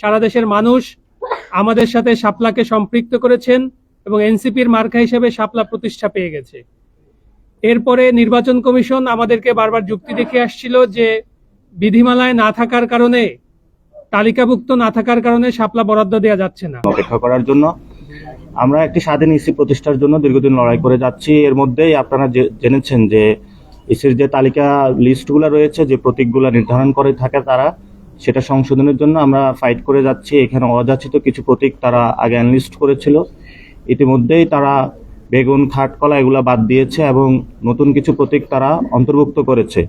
সারা দেশের মানুষ আমাদের সাথে শাপলাকে সম্পৃক্ত করেছেন এবং এনসিপির মার্কা হিসেবে শাপলা প্রতিষ্ঠা পেয়ে গেছে। এরপরে নির্বাচন কমিশন আমাদেরকে বারবার যুক্তি দেখে আসছিল যে বিধিমালায় না থাকার কারণে, তালিকাভুক্ত না থাকার কারণে শাপলা বরাদ্দ দেওয়া যাচ্ছে না। অপেক্ষা করার জন্য আমরা একটি স্বাধীন ইসি প্রতিষ্ঠার জন্য দীর্ঘদিন লড়াই করে যাচ্ছি। এর মধ্যেই আপনারা জেনেছেন যে ইসির যে তালিকা লিস্টগুলো রয়েছে, যে প্রতীকগুলো নির্ধারণ করে থাকে তারা সেটা সংশোধনের জন্য আমরা ফাইট করে যাচ্ছি। এখানে অযাচিত কিছু প্রতীক তারা আগে অ্যানলিস্ট করেছিল। ইতিমধ্যেই তারা বেগুন খাটকলা এগুলা বাদ দিয়েছে এবং নতুন কিছু প্রতীক তারা অন্তর্ভুক্ত করেছে।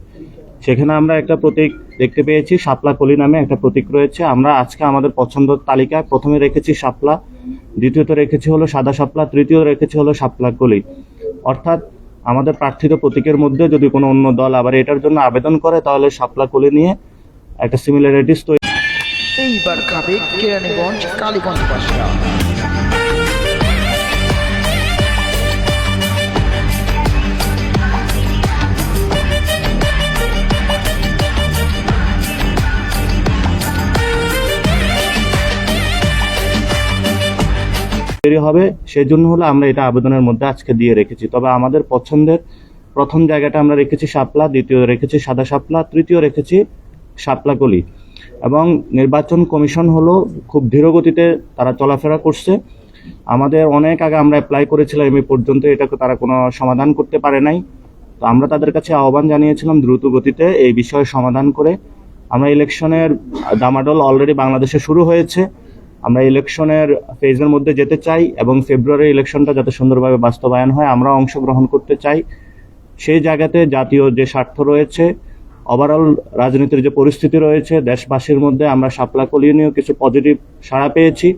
সেখানে আমরা একটা প্রতীক দেখতে পেয়েছি, শাপলা কলি নামে একটা প্রতীক রয়েছে। আমরা আজকে আমাদের পছন্দের তালিকায় প্রথমে রেখেছি শাপলা, দ্বিতীয়ত রেখেছি হলো সাদা শাপলা তৃতীয় রেখেছি হলো শাপলা কলি। অর্থাৎ আমাদের প্রার্থিত প্রতীকের মধ্যে যদি কোনো অন্য দল আবার এটার জন্য আবেদন করে, তাহলে শাপলা কলি নিয়ে একটা সিমিলারিটিস তৈরি এইবার খাবে কেরানীগঞ্জ কালীগঞ্জ বাসীরা তৈরি হবে। সেই জন্য হলো আমরা এটা আবেদনের মধ্যে আজকে দিয়ে রেখেছি। তবে আমাদের পছন্দের প্রথম জায়গাটা আমরা রেখেছি শাপলা দ্বিতীয় রেখেছি সাদা শাপলা তৃতীয় রেখেছি শাপলা কলি এবং নির্বাচন কমিশন হলো খুব ধীর গতিতে তারা চলাফেরা করছে। আমাদের অনেক আগে আমরা অ্যাপ্লাই করেছিলাম এই পর্যন্ত এটাকে তারা কোনো সমাধান করতে পারে নাই। তো আমরা তাদের কাছে আহ্বান জানিয়েছিলাম দ্রুত গতিতে এই বিষয়ে সমাধান করে। আমরা ইলেকশনের দামাডল অলরেডি বাংলাদেশে শুরু হয়েছে। আমরা ইলেকশনের ফেজের মধ্যে যেতে চাই এবং ফেব্রুয়ারি ইলেকশনটা যাতে সুন্দরভাবে বাস্তবায়ন হয়, আমরা অংশগ্রহণ করতে চাই। সেই জায়গাতে জাতীয় যে স্বার্থ রয়েছে ওভারঅল রাজনীতির যে পরিস্থিতি রয়েছে দেশবাসীর মধ্যে আমরা শাপলা কলিও নিয়েও কিছু পজিটিভ সাড়া পেয়েছি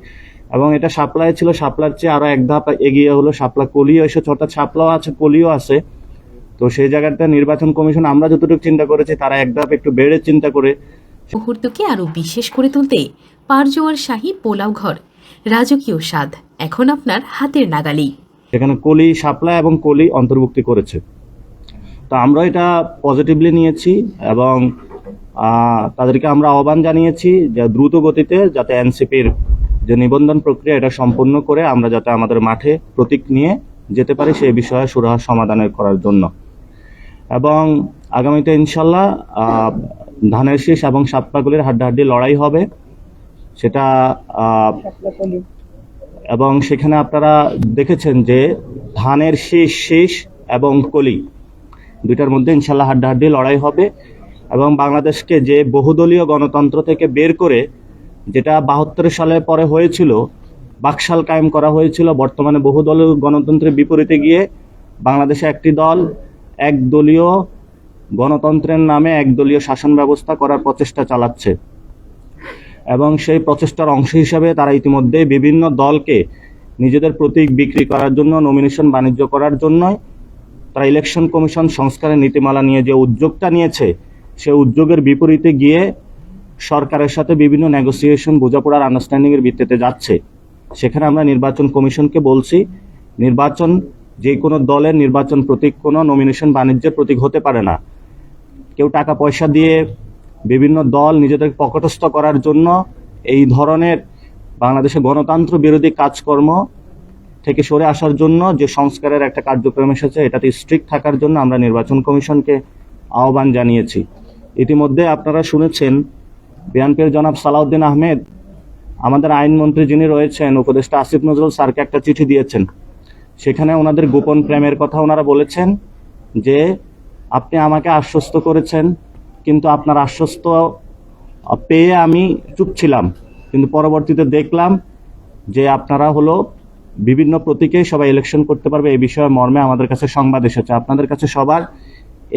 এবং এটা শাপলায় ছিল শাপলার চেয়ে আরও এক ধাপ এগিয়ে হলো শাপলা কলিও এসেছে অর্থাৎ শাপলাও আছে কলিও আছে। তো সেই জায়গাটা নির্বাচন কমিশন আমরা যতটুকু চিন্তা করেছি তারা এক ধাপ একটু বেড়ে চিন্তা করে। মুহূর্তকে আরও বিশেষ করে তুলতে পারজোয়ার শাহী পোলাও ঘর রাজকীয় স্বাদ এখন আপনার হাতের নাগালেই। সেখানে কলি শাপলা এবং কলি অন্তর্ভুক্তি করেছে। তো আমরা এটা পজিটিভলি নিয়েছি এবং তাদেরকে আমরা আহ্বান জানিয়েছি যে দ্রুত গতিতে যাতে এনসিপির যে নিবন্ধন প্রক্রিয়া এটা সম্পূর্ণ করে আমরা যাতে আমাদের মাঠে প্রতীক নিয়ে যেতে পারি সেই বিষয়ে সুরাহা সমাধানের করার জন্য। এবং আগামীতে ইনশাল্লাহ ধানের শীষ এবং সাতপাগুলির হাড্ডাহাড্ডি লড়াই হবে। সেটা এবং সেখানে আপনারা দেখেছেন যে ধানের শীষ শীষ এবং কলি দুইটার মধ্যে ইনশাল্লাহ হাড্ডাহাড্ডি লড়াই হবে এবং বাংলাদেশকে যে বহুদলীয় গণতন্ত্র থেকে বের করে, যেটা বাহাত্তর সালে পরে হয়েছিল, বাকশাল কায়েম করা হয়েছিল, বর্তমানে বহুদলীয় গণতন্ত্রের বিপরীতে গিয়ে বাংলাদেশে একটি দল একদলীয় গণতন্ত্রের নামে একদলীয় শাসন ব্যবস্থা করার প্রচেষ্টা চালাচ্ছে। এবং সেই প্রচেষ্টার অংশ হিসাবে তারা ইতিমধ্যে বিভিন্ন দলকে নিজেদের প্রতীক বিক্রি করার জন্য নমিনেশন বাণিজ্য করার জন্য তারা ইলেকশন কমিশন সংস্কারের নীতিমালা নিয়ে যে উদ্যোগটা নিয়েছে, সে উদ্যোগের বিপরীতে গিয়ে সরকারের সাথে বিভিন্ন নেগোসিয়েশন বোঝাপড়ার আন্ডারস্ট্যান্ডিংয়ের ভিত্তিতে যাচ্ছে। সেখানে আমরা নির্বাচন কমিশনকে বলছি, নির্বাচন যে কোনো দলের নির্বাচন প্রতীক কোনো নমিনেশন বাণিজ্যের প্রতীক হতে পারে না। কেউ টাকা পয়সা দিয়ে বিভিন্ন দল নিজেদের পকটস্থ করার জন্য এই ধরনের বাংলাদেশে গণতন্ত্র বিরোধী কাজকর্ম থেকে সরে আসার জন্য যে সংস্কারের একটা কার্যক্রম এসেছে, এটাতে স্ট্রিক্ট থাকার জন্য আমরা নির্বাচন কমিশনকে আহ্বান জানিয়েছি। ইতিমধ্যে আপনারা শুনেছেন, বিএনপির জনাব সালাউদ্দিন আহমেদ, আমাদের আইনমন্ত্রী যিনি রয়েছেন, উপদেষ্টা আসিফ নজরুল স্যারকে একটা চিঠি দিয়েছেন। সেখানে ওনাদের গোপন প্রেমের কথা ওনারা বলেছেন যে, আপনি আমাকে আশ্বস্ত করেছেন, কিন্তু আপনার আশ্বস্ত পেয়ে আমি চুপ ছিলাম। কিন্তু পরবর্তীতে দেখলাম যে আপনারা হলো বিভিন্ন প্রতীকে সবাই ইলেকশন করতে পারবে, এই বিষয়ে মর্মে আমাদের কাছে সংবাদ এসেছে। আপনাদের কাছে সবার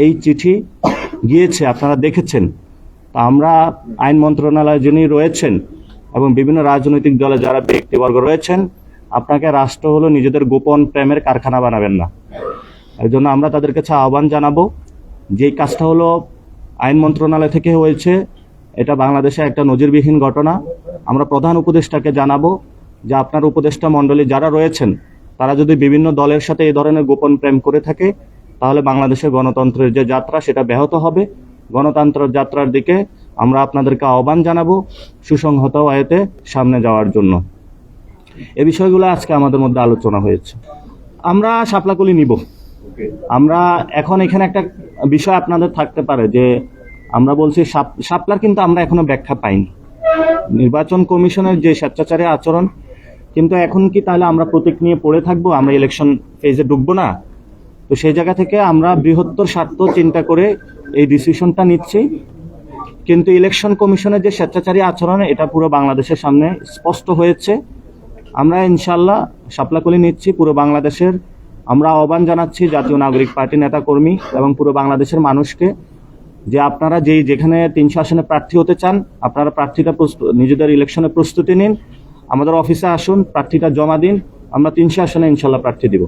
এই চিঠি গিয়েছে, আপনারা দেখেছেন। তা আমরা আইন মন্ত্রণালয়ে যিনি রয়েছেন এবং বিভিন্ন রাজনৈতিক দলে যারা ব্যক্তিবর্গ রয়েছেন, আপনাকে রাষ্ট্র হলো নিজেদের গোপন প্রেমের কারখানা বানাবেন না। এই জন্য আমরা তাদের কাছে আহ্বান জানাব যে কাজটা হলো আইন মন্ত্রণালয় থেকে হয়েছে। এটা বাংলাদেশে একটা নজিরবিহীন ঘটনা। আমরা প্রধান উপদেষ্টাকে জানাব যে আপনার উপদেষ্টা মণ্ডলী যারা রয়েছেন, তারা যদি বিভিন্ন দলের সাথে এই ধরনের গোপন প্রেম করে থাকে, তাহলে বাংলাদেশের গণতন্ত্রের যে যাত্রা, সেটা ব্যাহত হবে। গণতন্ত্র যাত্রার দিকে আমরা আপনাদেরকে আহ্বান জানাব সুসংহত আয়তে সামনে যাওয়ার জন্য। এ বিষয়গুলো আজকে আমাদের মধ্যে আলোচনা হয়েছে। আমরা সাপলাকুলি নিব। আমরা এখন এখানে একটা বিষয় আপনাদের থাকতে পারে যে আমরা বলছি শাপ- শাপলার কিন্তু আমরা এখনও ব্যাখ্যা পাইনি। নির্বাচন কমিশনের যে স্বেচ্ছাচারী আচরণ কিন্তু এখন কি তাহলে আমরা প্রতীক নিয়ে পড়ে থাকব? আমরা ইলেকশন ফেজে ঢুকবো না? তো সেই জায়গা থেকে আমরা বৃহত্তর স্বার্থ চিন্তা করে এই ডিসিশনটা নিচ্ছি। কিন্তু ইলেকশন কমিশনের যে স্বেচ্ছাচারী আচরণ, এটা পুরো বাংলাদেশের সামনে স্পষ্ট হয়েছে। আমরা ইনশাল্লাহ সাপলাকলি নিচ্ছি পুরো বাংলাদেশের। আমরা আহ্বান জানাচ্ছি জাতীয় নাগরিক পার্টি নেতা কর্মী এবং পুরো বাংলাদেশের মানুষকে যে আপনারা যেই যেখানে তিনশো আসনে প্রার্থী হতে চান, আপনারা প্রার্থীরা নিজেদের ইলেকশনের প্রস্তুতি নিন। আমাদের অফিসে আসুন প্রার্থীটা জমা দিন আমরা তিনশো আসনে ইনশাল্লাহ প্রার্থী দিব।